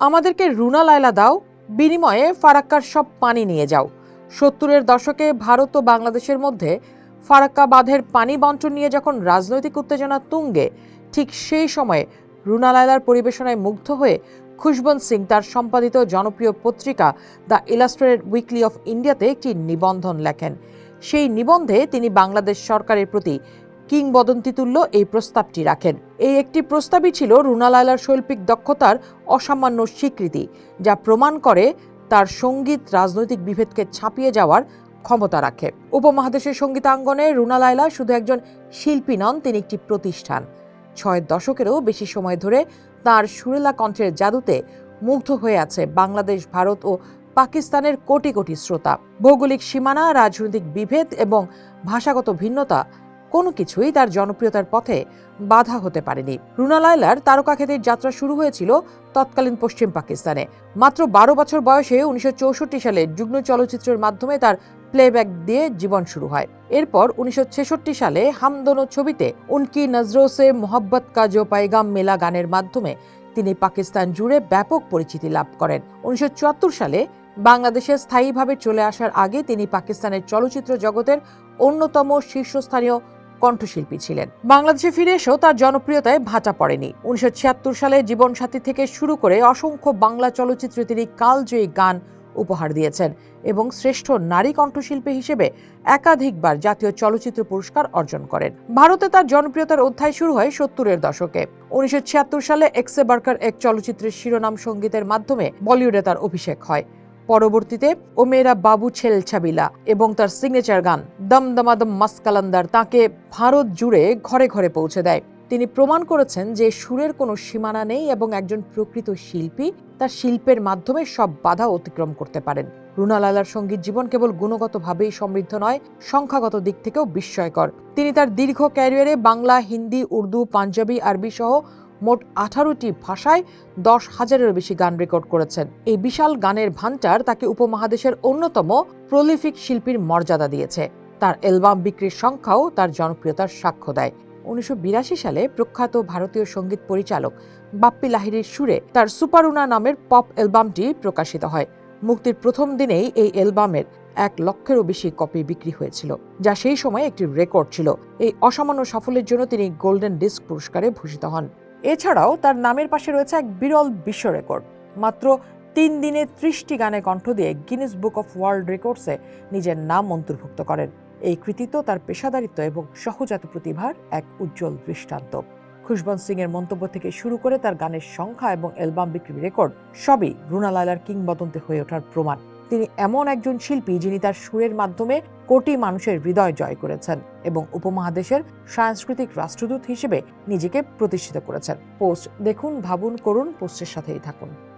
আমাদেরকে রুনা লায়লা দাও, বিনিময়ে ফারাক্কার সব পানি নিয়ে যাও। সত্তরের দশকে ভারত ও বাংলাদেশের মধ্যে ফারাক্কা বাঁধের পানি বন্টন নিয়ে যখন রাজনৈতিক উত্তেজনা তুঙ্গে, ঠিক সেই সময়ে রুনা লায়লার পরিবেশনায় মুগ্ধ হয়ে খুশবন্ত সিং তার সম্পাদিত জনপ্রিয় পত্রিকা দ্য ইলাস্ট্রেটেড উইকলি অফ ইন্ডিয়াতে একটি নিবন্ধন লেখেন। সেই নিবন্ধে তিনি বাংলাদেশ সরকারের প্রতি কিংবদন্তি তুল্য এই প্রস্তাবটি রাখেন। এই একটি প্রস্তাবই ছিল রুনা লায়লার শৈল্পিক দক্ষতার অসামান্য স্বীকৃতি, যা প্রমাণ করে তার সংগীত রাজনৈতিক বিভেদকে ছাপিয়ে যাওয়ার ক্ষমতা রাখে। উপমহাদেশের সঙ্গীতাঙ্গনে রুনা লায়লা শুধু একজন শিল্পী নন, তিনি একটি প্রতিষ্ঠান। ছয় দশকেরও বেশি সময় ধরে তার সুরেলা কণ্ঠের জাদুতে মুগ্ধ হয়ে আছে বাংলাদেশ, ভারত ও পাকিস্তানের কোটি কোটি শ্রোতা। ভৌগোলিক সীমানা, রাজনৈতিক বিভেদ এবং ভাষাগত ভিন্নতা কোনো কিছুই তার জনপ্রিয়তার পথে বাধা হতে পারেনি। রুনা লায়লার তারকাখ্যাতির যাত্রা শুরু হয়েছিল তৎকালীন পশ্চিম পাকিস্তানে। মাত্র বারো বছর বয়সে উনিশশো সালে যুগ্ম চলচ্চিত্রের মাধ্যমে তার প্লেব্যাক দিয়ে জীবন শুরু হয়। এরপর উনিশশো সালে হামদোনো ছবিতে উনকি নজরো সে মোহব্বত কা পাইগাম মেলা গানের মাধ্যমে তিনি পাকিস্তান জুড়ে ব্যাপক পরিচিতি লাভ করেন। উনিশশো চুয়াত্তর সালে বাংলাদেশে স্থায়ীভাবে চলে আসার আগে তিনি পাকিস্তানের চলচ্চিত্র জগতের অন্যতম শীর্ষস্থানীয় কণ্ঠশিল্পী ছিলেন। বাংলাদেশে ফিরে এসেও তার জনপ্রিয়তায় ভাটা পড়েনি। উনিশশো ছিয়াত্তর সালে জীবনসাথী থেকে শুরু করে অসংখ্য বাংলা চলচ্চিত্রে তিনি কালজয়ী গান উপহার দিয়েছেন এবং শ্রেষ্ঠ নারী কণ্ঠশিল্পী হিসেবে একাধিকবার জাতীয় চলচ্চিত্র পুরস্কার অর্জন করেন। ভারতে তার জনপ্রিয়তার অধ্যায় শুরু হয় সত্তরের দশকে। উনিশশো ছিয়াত্তর সালে এক্সে বার্কার এক চলচ্চিত্রের শিরোনাম সঙ্গীতের মাধ্যমে বলিউডে তার অভিষেক হয়। পরবর্তীতে ও মেয়েরা বাবু ছেল ছাবিলা এবং তার সিগনেচার গান দম দমাদম মাসকালান্দার তাকে ভারত জুড়ে ঘরে ঘরে পৌঁছে দেয়। তিনি প্রমাণ করেছেন যে সুরের কোনো সীমানা নেই এবং একজন প্রকৃত শিল্পী তার শিল্পের মাধ্যমে সব বাধা অতিক্রম করতে পারেন। রুনা লালার সংগীত জীবন কেবল গুণগতভাবেই সমৃদ্ধ নয়, সংখ্যাগত দিক থেকেও বিস্ময়কর। তিনি তার দীর্ঘ ক্যারিয়ারে বাংলা, হিন্দি, উর্দু, পাঞ্জাবি, আরবি সহ মোট আঠারোটি ভাষায় দশ হাজারেরও বেশি গান রেকর্ড করেছেন। এই বিশাল গানের ভান্ডার তাকে উপমহাদেশের অন্যতম প্রলিফিক শিল্পীর মর্যাদা দিয়েছে। তার অ্যালবাম বিক্রির সংখ্যাও তার জনপ্রিয়তার সাক্ষ্য দেয়। উনিশশো বিরাশি সালে প্রখ্যাত ভারতীয় সংগীত পরিচালক বাপ্পি লাহিড়ির সুরে তার সুপারুনা নামের পপ অ্যালবামটি প্রকাশিত হয়। মুক্তির প্রথম দিনেই এই অ্যালবামের এক লক্ষেরও বেশি কপি বিক্রি হয়েছিল, যা সেই সময় একটি রেকর্ড ছিল। এই অসামান্য সাফল্যের জন্য তিনি গোল্ডেন ডিস্ক পুরস্কারে ভূষিত হন। এছাড়াও তার নামের পাশে রয়েছে এক বিরল বিশ্ব রেকর্ড। মাত্র তিন দিনে ত্রিশটি গানে কণ্ঠ দিয়ে গিনেস বুক অফ ওয়ার্ল্ড রেকর্ডসে নিজের নাম অন্তর্ভুক্ত করেন। এই কৃতিত্ব তার পেশাদারিত্ব এবং সহজাত প্রতিভার এক উজ্জ্বল দৃষ্টান্ত। খুশবন্ত সিং এর মন্তব্য থেকে শুরু করে তার গানের সংখ্যা এবং অ্যালবাম বিক্রির রেকর্ড সবই রুনা লালার কিংবদন্তি হয়ে ওঠার প্রমাণ। তিনি এমন একজন শিল্পী যিনি তার সুরের মাধ্যমে কোটি মানুষের হৃদয় জয় করেছেন এবং উপমহাদেশের সাংস্কৃতিক রাষ্ট্রদূত হিসেবে নিজেকে প্রতিষ্ঠিত করেছেন। পোস্ট দেখুন, ভাবুন, করুন, পোস্টের সাথেই থাকুন।